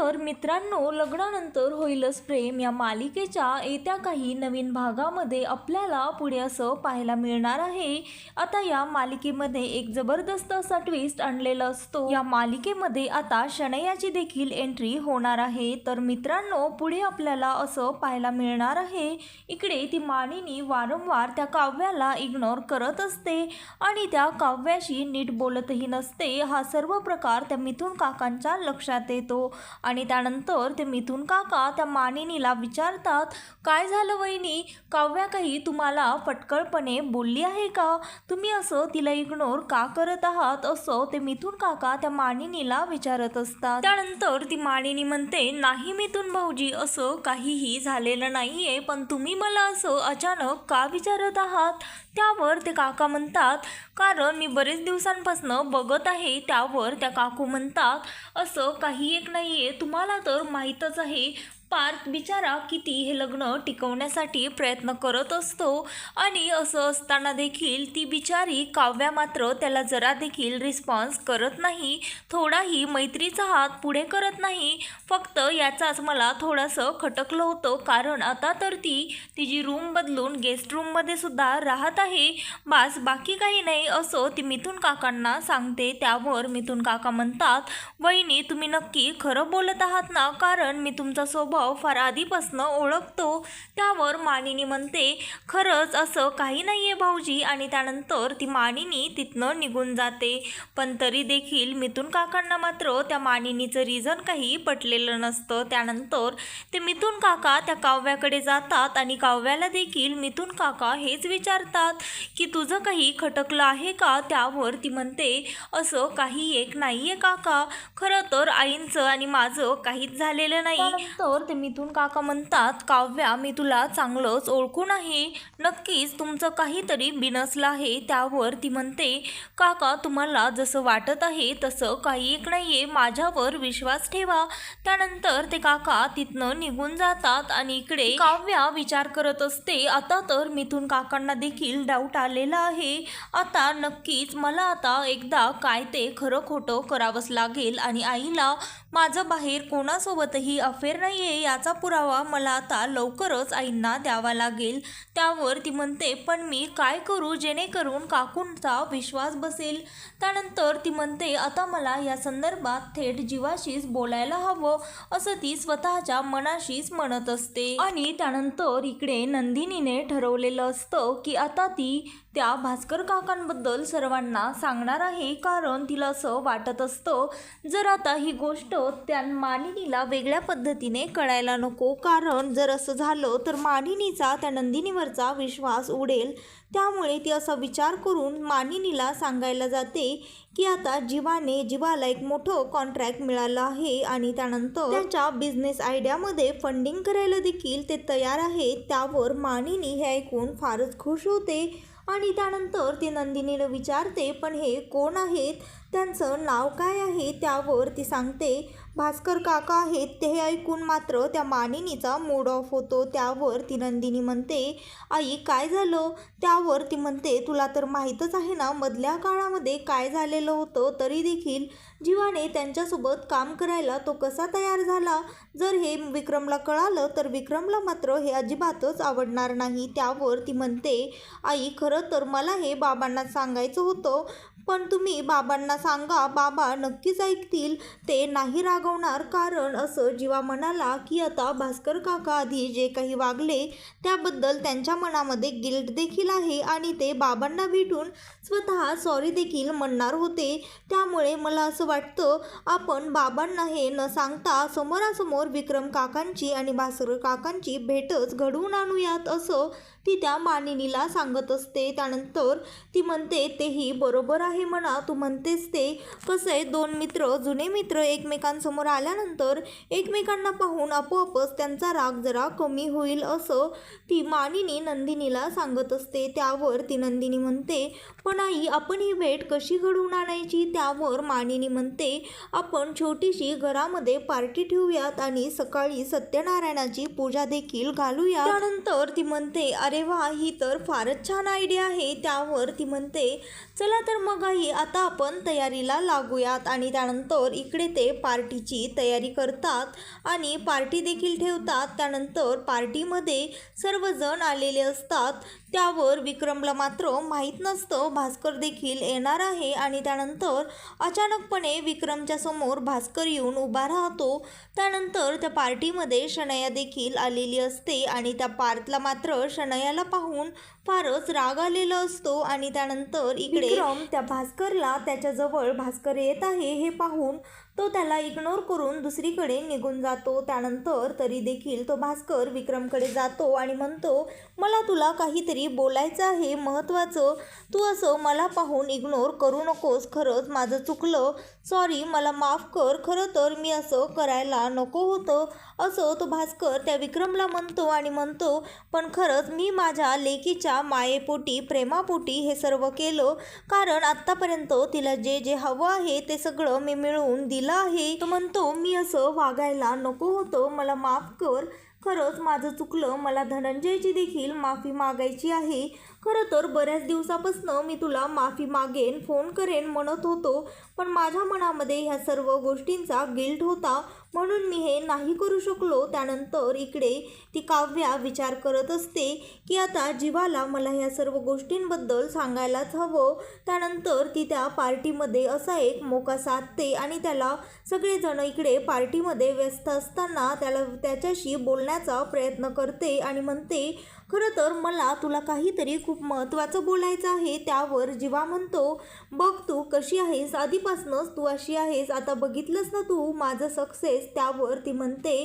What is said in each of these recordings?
तर मित्रांनो लग्नानंतर होईलच प्रेम. या मालिकेच्या येत्या काही नवीन भागामध्ये आपल्याला पुढे असं पाहायला मिळणार आहे. आता या मालिकेमध्ये एक जबरदस्त असा ट्विस्ट आणलेला असतो. या मालिकेमध्ये आता शनयाची देखील एंट्री होणार आहे. तर मित्रांनो पुढे आपल्याला असं पाहायला मिळणार आहे. इकडे ती मानिनी वारंवार त्या काव्याला इग्नोर करत असते आणि त्या काव्याशी नीट बोलतही नसते. हा सर्व प्रकार त्या मिथुन काकांच्या लक्षात येतो. आणि त्यानंतर ते मिथून काका त्या मानिनीला विचारतात काय झालं वहिनी? काव्या काही तुम्हाला फटकळपणे बोलली आहे का? तुम्ही असं तिला इग्नोर का करत आहात? असं ते मिथून काका त्या मानिनीला विचारत असतात. त्यानंतर ती मानिनी म्हणते नाही मिथून भाऊजी असं काहीही झालेलं नाहीये पण तुम्ही मला असं अचानक का विचारत आहात? त्यावर ते काका म्हणतात कारण मी बरेच दिवसांपासून बघत आहे त्यावर त्या काकू म्हणतात असं काही एक नाही आहे तुम्हाला तर माहीतच आहे पार्थ बिचारा किती हे लग्न टिकवण्यासाठी प्रयत्न करत असतो. आणि असं असताना देखील ती बिचारी काव्या मात्र त्याला जरा देखील रिस्पॉन्स करत नाही. थोडाही मैत्रीचा हात पुढे करत नाही. फक्त याचाच मला थोडंसं खटकलं होतं. कारण आता तर ती तिची रूम बदलून गेस्ट रूममध्ये सुद्धा राहत आहे. बास बाकी काही नाही असं ती मिथून काकांना सांगते. त्यावर मिथून काका म्हणतात वहिनी तुम्ही नक्की खरं बोलत आहात ना? कारण मी तुमचा स्वभाव फार आधीपासनं ओळखतो. त्यावर मानिनी म्हणते खरंच असं काही नाही आहे भाऊजी. आणि त्यानंतर ती मानिनी तिथनं निघून जाते. पण तरी देखील मिथून काकांना मात्र त्या मानिनीचं रिझन काही पटलेलं नसतं. त्यानंतर ते मिथून काका त्या काव्याकडे जातात आणि काव्याला देखील मिथून काका हेच विचारतात की तुझं काही खटकलं आहे का? त्यावर ती म्हणते असं काही एक नाही आहे काका. खरं तर आईंचं आणि माझं काहीच झालेलं नाही. तर तर मिथून काका म्हणतात काव्या मी तुला चांगलंच ओळखून आहे. नक्कीच तुमचं काहीतरी बिनसलं आहे. त्यावर ती म्हणते काका तुम्हाला जसं वाटत आहे तसं काही एक नाही आहे माझ्यावर विश्वास ठेवा. त्यानंतर ते काका तिथनं निघून जातात आणि इकडे काव्या विचार करत असते आता तर मिथून काकांना देखील डाऊट आलेला आहे. आता नक्कीच मला आता एकदा काय ते खरं खोटं करावंच लागेल आणि आईला माझं बाहेर कोणासोबतही अफेअर नाही आहे याचा पुरावा मला आता लवकरच आईंना द्यावा लागेल. त्यावर ती म्हणते पण मी काय करू जेणेकरून काकूंचा विश्वास बसेल? त्यानंतर ती म्हणते आता मला या संदर्भात थेट जीवाशीच बोलायला हवं असं ती स्वतःच्या मनाशीच म्हणत असते. आणि त्यानंतर इकडे नंदिनीने ठरवलेलं असतं की आता ती त्या भास्कर काकांबद्दल सर्वांना सांगणार आहे कारण तिला असं वाटत असतं जर आता ही गोष्ट त्या मानिनीला वेगळ्या पद्धतीने कळायला नको कारण जर असं झालं तर मानिनीचा त्या नंदिनीवरचा विश्वास उडेल. त्यामुळे ती असा विचार करून मानिनीला सांगायला जाते की आता जीवाने जीवाला एक मोठं कॉन्ट्रॅक्ट मिळालं आहे आणि त्यानंतर त्याच्या बिझनेस आयडियामध्ये फंडिंग करायला देखील ते तयार आहे त्यावर मानिनी हे ऐकून फारच खुश होते. आणि त्यानंतर ती नंदिनीला विचारते पण हे कोण आहेत? त्यांचं नाव काय आहे? त्यावर ती सांगते भास्कर काका आहेत ते हे ऐकून मात्र त्या मानिनीचा मूड ऑफ होतो. त्यावर ती नंदिनी म्हणते आई काय झालं? त्यावर ती म्हणते तुला तर माहीतच आहे ना मधल्या काळामध्ये काय झालेलं होतं तरी देखील जीवाने त्यांच्यासोबत काम करायला तो कसा तयार झाला? जर हे विक्रमला कळालं तर विक्रमला मात्र हे अजिबातच आवडणार नाही. त्यावर ती म्हणते आई खरं तर मला हे बाबांना सांगायचं होतं पण तुम्ही बाबांना सांगा बाबा नक्कीच ऐकतील. ते नाही रागवणार कारण असं जीवा म्हणाला की आता भास्कर काका आधी जे काही वागले त्याबद्दल त्यांच्या मनामध्ये गिल्ट देखील आहे आणि ते बाबांना भेटून स्वतः सॉरी देखील म्हणणार होते. त्यामुळे मला असं वाटतं आपण बाबांना हे न सांगता समोरासमोर विक्रम काकांची आणि भास्कर काकांची भेटच घडवून आणूयात असं ती त्या मानिनीला सांगत असते. त्यानंतर ती म्हणते तेही बरोबर आहे म्हणा. तू म्हणतेस ते. कसं आहे दोन मित्र जुने मित्र एकमेकांसमोर आल्यानंतर एकमेकांना पाहून आपोआपच त्यांचा राग जरा कमी होईल असं ती मानिनी नंदिनीला सांगत असते. त्यावर ती नंदिनी म्हणते पण आई आपण ही भेट कशी घडवून आणायची? त्यावर मानिनी म्हणते आपण छोटीशी घरामध्ये पार्टी ठेवूयात आणि सकाळी सत्यनारायणाची पूजा देखील घालूया त्यानंतर ती म्हणते अरे अरे वा ही तर फारच छान आयडिया आहे. त्यावर ती म्हणते चला तर मग आई आता आपण तयारीला लागूयात. आणि त्यानंतर इकडे ते पार्टीची तयारी करतात आणि पार्टी देखील ठेवतात. त्यानंतर पार्टीमध्ये सर्वजण आलेले असतात. त्यावर विक्रमला मात्र माहीत नसतं. भास्कर देखील येणार आहे आणि त्यानंतर अचानकपणे विक्रमच्या समोर भास्कर येऊन उभा राहतो. त्यानंतर त्या पार्टीमध्ये शनया देखील आलेली असते आणि त्या पार्थला मात्र शनयाला पाहून फारच राग आलेला असतो आणि त्यानंतर इकडे विक्रम त्या भास्करला त्याच्याजवळ भास्कर येत आहे हे पाहून तो त्याला इग्नोर करून दुसरीकडे निघून जातो. त्यानंतर तरी देखील तो भास्कर विक्रमकडे जातो आणि म्हणतो मला तुला काहीतरी बोलायचं आहे महत्त्वाचं. तू असं मला पाहून इग्नोर करू नकोस. खरंच माझं चुकलं. सॉरी मला माफ कर. खरं तर मी असं करायला नको होतं. असं तो भास्कर त्या विक्रमला म्हणतो आणि म्हणतो पण खरंच मी माझ्या लेकीच्या मायेपोटी प्रेमापोटी हे सर्व केलं. कारण आत्तापर्यंत तिला जे जे हवं आहे ते सगळं मी मिळवून दिलं आहे. तो म्हणतो मी असं वागायला नको होतं. मला माफ कर. खरंच माझं चुकलं. मला धनंजयची देखील माफी मागायची आहे. खरं तर बऱ्याच दिवसापासून मी तुला माफी मागेन फोन करेन म्हणत होतो. पण माझ्या मनामध्ये ह्या सर्व गोष्टींचा गिल्ट होता. म्हणून मी हे नाही करू शकलो. त्यानंतर इकडे ती काव्या विचार करत असते की आता जीवाला मला ह्या सर्व गोष्टींबद्दल सांगायलाच हवं. त्यानंतर ती त्या पार्टीमध्ये असा एक मोका साधते आणि त्याला सगळेजण इकडे पार्टीमध्ये व्यस्त असताना त्याला त्याच्याशी बोलण्याचा प्रयत्न करते आणि म्हणते खरं तर मला तुला काहीतरी खूप महत्त्वाचं बोलायचं आहे. त्यावर जीवा म्हणतो बघ तू कशी आहेस? आधीपासूनच तू अशी आहेस. आता बघितलंस ना तू? माझं सक्सेस त्यावर ती म्हणते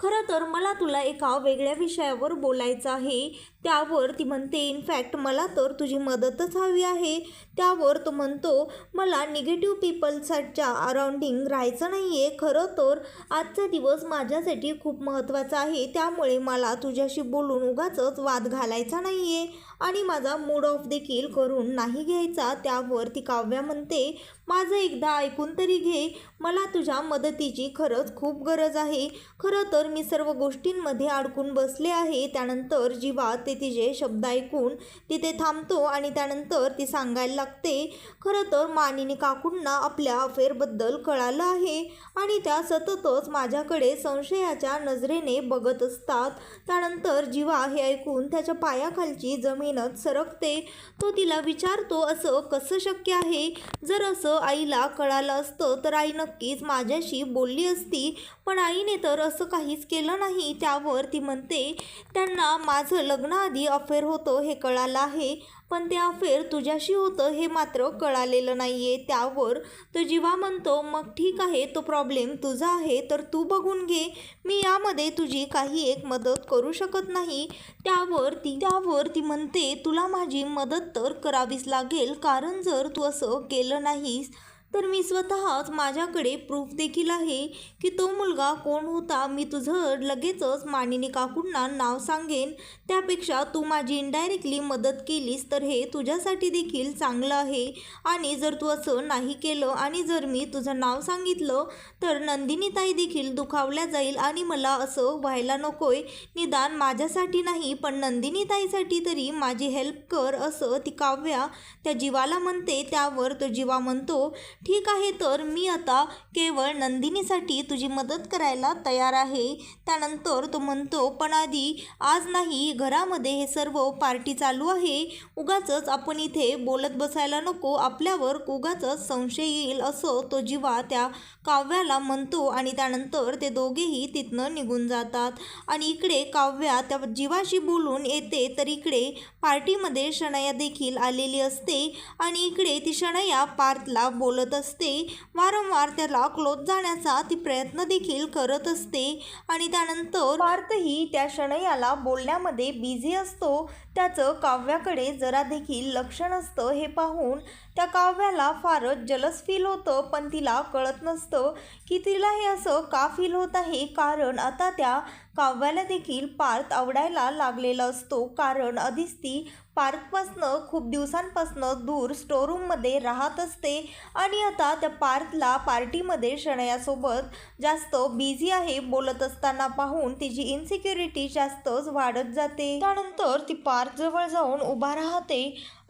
खरं तर मला तुला एका वेगळ्या विषयावर बोलायचं आहे. त्यावर ती म्हणते इनफॅक्ट मला तर तुझी मदतच हवी आहे. त्यावर तो म्हणतो मला निगेटिव्ह पीपल्सच्या अराउंडिंग राहायचं नाही आहे खरं तर आजचा दिवस माझ्यासाठी खूप महत्त्वाचा आहे. त्यामुळे मला तुझ्याशी बोलून उगाचच वाद घालायचा नाही आहे आणि माझा मूड ऑफ देखील करून नाही घ्यायचा त्यावर ती काव्या म्हणते माझं एकदा ऐकून तरी घे. मला तुझ्या मदतीची खरंच खूप गरज आहे. खरं तर मी सर्व गोष्टींमध्ये अडकून बसले आहे. त्यानंतर जीवा ते तिचे शब्द ऐकून तिथे थांबतो आणि त्यानंतर ती सांगायला लागते खरं तर मानिनी काकूंना आपल्या अफेअरबद्दल कळालं आहे आणि त्या सततच माझ्याकडे संशयाच्या नजरेने बघत असतात. त्यानंतर जीवा हे ऐकून त्याच्या पायाखालची जमीन मेहनत सरकते तो तिला विचारतो असं कसं शक्य आहे? जर असं आईला कळालं असतं तर आई नक्कीच माझ्याशी बोलली असती. पण आईने तर असं काहीच केलं नाही. त्यावर ती म्हणते त्यांना माझं लग्नाआधी अफेअर होतं हे कळालं आहे. पण ते अफेअर तुझ्याशी होतं हे मात्र कळालेलं नाही आहे त्यावर तो जीवा म्हणतो मग ठीक आहे तो प्रॉब्लेम तुझा आहे तर तू बघून घे. मी यामध्ये तुझी काही एक मदत करू शकत नाही. त्यावर ती त्यावर ती म्हणते तुला माझी मदत तर करावीच लागेल कारण जर तू असं केलं नाहीस तर मी स्वतःच माझ्याकडे प्रूफ देखील आहे की तो मुलगा कोण होता मी तुझं लगेचच मानिनी काकूंना नाव सांगेन. त्यापेक्षा तू माझी इनडायरेक्टली मदत केलीस तर हे तुझ्यासाठी देखील चांगलं आहे. आणि जर तू असं नाही केलं आणि जर मी तुझं नाव सांगितलं तर नंदिनीताई देखील दुखावल्या जाईल आणि मला असं व्हायला नकोय. निदान माझ्यासाठी नाही पण नंदिनीताईसाठी तरी माझी हेल्प कर असं ती काव्या त्या जीवाला म्हणते. त्यावर तो जीवा म्हणतो ठीक आहे तर मी आता केवळ नंदिनीसाठी तुझी मदत करायला तयार आहे. त्यानंतर तो म्हणतो पण आधी आज नाही घरामध्ये हे सर्व पार्टी चालू आहे. उगाचच आपण इथे बोलत बसायला नको आपल्यावर उगाचच संशय येईल असं तो जीवा त्या काव्याला म्हणतो आणि त्यानंतर ते दोघेही तिथनं निघून जातात. आणि इकडे काव्या त्या जीवाशी बोलून येते तर इकडे पार्टीमध्ये शनया देखील आलेली असते आणि इकडे ती शनया पार्थला बोलत असते. वारंवार त्याला क्लोज जाण्याचा ती प्रयत्न देखील करत असते. आणि त्यानंतर पार्थही त्या शनयाला बोलण्यामध्ये बिझी असतो. त्याचं काव्याकडे जरा देखील लक्ष नसतं हे पाहून त्या काव्याला फारच जलस फील होतं पण तिला कळत नसतं की तिला हे असं का फील होत आहे. कारण आता त्या काव्याला देखील पार्थ आवडायला लागलेला असतो. कारण आधीच ती पार्थपासनं खूप दिवसांपासनं दूर स्टोरूममध्ये राहत असते. आणि आता त्या पार्थला पार्टीमध्ये शणयासोबत जास्त बिझी आहे बोलत असताना पाहून तिची इन्सिक्युरिटी जास्तच वाढत जाते. त्यानंतर ती पार्थ कारजवळ जाऊन उभा राहते.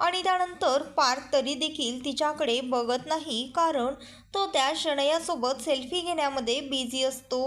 आणि त्यानंतर पार्थ तरी देखील तिच्याकडे बघत नाही कारण तो त्या शनयासोबत सेल्फी घेण्यामध्ये बिझी असतो.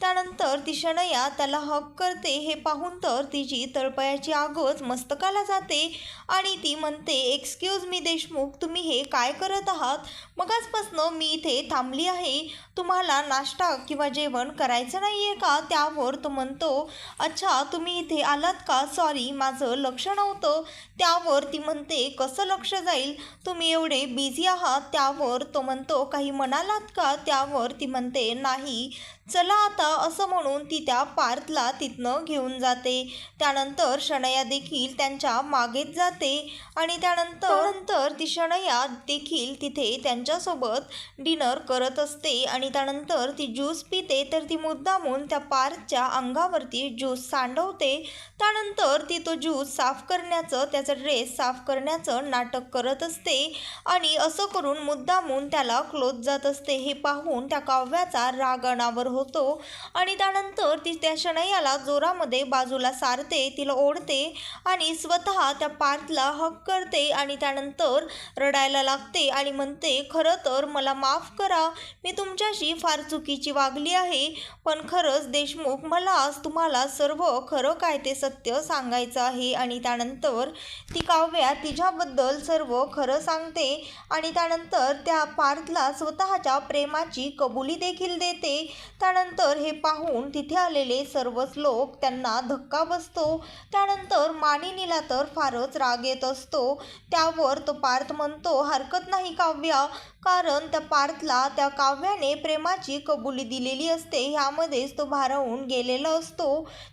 त्यानंतर ती शनया त्याला हक करते हे पाहून तर तिची तळपयाची आगच मस्तकाला जाते आणि ती म्हणते एक्सक्यूज मी देशमुख तुम्ही हे काय करत आहात? मगाचपासनं मी इथे थांबली आहे. तुम्हाला नाश्ता किंवा जेवण करायचं नाही आहे का? त्यावर तो म्हणतो अच्छा तुम्ही इथे आलात का? सॉरी माझं लक्ष नव्हतं. त्यावर ती म्हणते कसं लक्ष जाईल? तुम्ही एवढे बिझी आहात त्यावर तो म्हणतो काही म्हणालात का? त्यावर ती म्हणते नाही. चला आता असं म्हणून ती त्या पार्थला तिथनं घेऊन जाते. त्यानंतर शनया देखील त्यांच्या मागेच जाते आणि त्यानंतर नंतर ती शनया देखील तिथे त्यांच्यासोबत डिनर करत असते आणि त्यानंतर ती ज्यूस पिते तर ती मुद्दामून त्या पार्थच्या अंगावरती ज्यूस सांडवते. त्यानंतर ती तो ज्यूस साफ करण्याचं त्याचा ड्रेस साफ करण्याचं नाटक करत असते आणि असं करून मुद्दामून त्याला क्लोज जात असते. हे पाहून त्या काव्याचा राग अनावर होतो आणि त्यानंतर ती त्या शनैयाला जोरामध्ये बाजूला सारते तिला ओढते आणि स्वतः त्या पार्थला हक करते आणि त्यानंतर रडायला लागते आणि म्हणते खरं तर मला माफ करा मी तुमच्याशी फार चुकीची वागली आहे पण खरंच देशमुख मला आज तुम्हाला सर्व खरं काय ते सत्य सांगायचं आहे आणि त्यानंतर ती काव्या तिच्याबद्दल सर्व खरं सांगते आणि त्यानंतर त्या पार्थला स्वतःच्या प्रेमाची कबुली देखील देते. त्यानंतर हे पाहून तिथे आलेले सर्वच लोक त्यांना धक्का बसतो. त्यानंतर मानिनीला तर फारच राग येत असतो. त्यावर तो पार्थ म्हणतो हरकत नाही काव्या. कारण त्या पार्थला त्या काव्याने प्रेमाची कबुली दिलेली असते. ह्यामध्येच तो भारावून गेलेला असतो.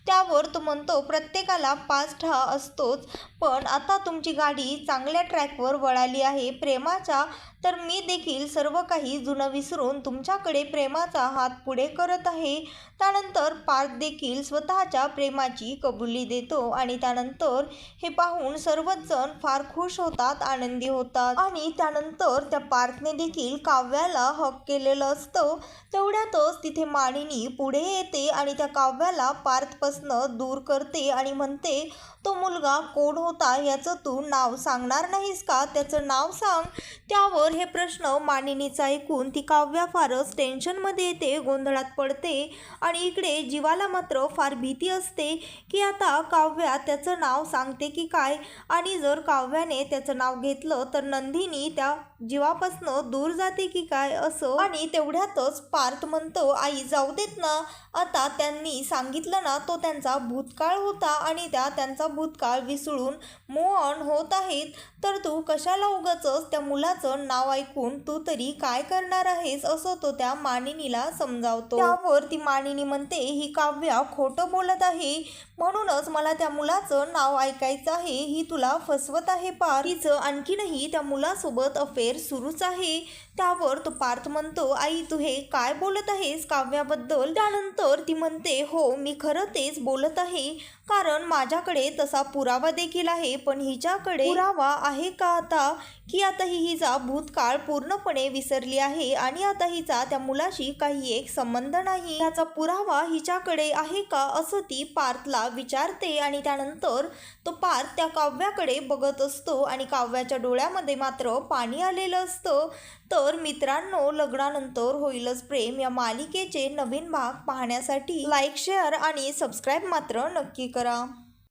त्यावर तो म्हणतो प्रत्येकाला पास्ट हा असतोच. पण आता तुमची गाडी चांगल्या ट्रॅकवर वळाली आहे. प्रेमाच्या तर मी देखील सर्व काही जुनं विसरून तुमच्याकडे प्रेमाचा हात पुढे करत आहे. त्यानंतर पार्थ देखील स्वतःच्या प्रेमाची कबुली देतो आणि त्यानंतर हे पाहून सर्वच जण फार खुश होतात आनंदी होतात. आणि त्यानंतर त्या पार्थने देखील काव्याला हक केलेलं असतं. तेवढ्यातच तिथे मानिनी पुढे येते आणि त्या काव्याला पार्थपासनं दूर करते आणि म्हणते तो मुलगा कोण होता याचं तू नाव सांगणार नाहीस का? त्याचं नाव सांग. त्यावर हे प्रश्न मानिनीचा ऐकून ती काव्या फारच टेन्शनमध्ये येते गोंधळात पडते आणि इकडे जीवाला मात्र फार भीती असते की आता काव्या त्याचं नाव सांगते की काय? आणि जर काव्याने त्याचं नाव घेतलं तर नंदिनी त्या जीवापासनं दूर जाते की काय असं? आणि तेवढ्यातच पार्थ म्हणतो आई जाऊ देत ना. आता त्यांनी सांगितलं ना तो त्यांचा भूतकाळ होता आणि त्या त्यांचा भूतकाळ विसळून मूव ऑन होत आहेत. तर तू कशाला उगाचच त्या मुलाचं नाव ऐकून तू तरी काय करणार आहेस? असं तो त्या मानिनीला समजावतो. त्यावर ती मानिनी म्हणते ही काव्या खोटं बोलत आहे. म्हणूनच मला त्या मुलाचं नाव ऐकायचं आहे. ही तुला फसवत आहे पार. तिचं आणखीनही त्या मुलासोबत अफेअर सुरूच आहे. त्यावर तो पार्थ म्हणतो आई तू हे काय बोलत आहेस काव्याबद्दल? त्यानंतर ती म्हणते हो मी खरं तेच बोलत आहे. कारण माझ्याकडे तसा पुरावा देखील आहे पण हिच्याकडे पुरावा आहे का आता? की आता ही हिचा भूतकाळ पूर्णपणे विसरली आहे आणि आता हिचा त्या मुलाशी काही एक संबंध नाही. त्याचा पुरावा हिच्याकडे आहे का? असं ती पार्थला विचारते आणि त्यानंतर तो पार्थ त्या काव्याकडे बघत असतो आणि काव्याच्या डोळ्यामध्ये मात्र पाणी आलेलं असतं. तर मित्रांनो लग्नानंतर होईलच प्रेम. या मालिकेचे नवीन भाग पाहण्यासाठी लाईक शेअर आणि सबस्क्राईब मात्र नक्की करा.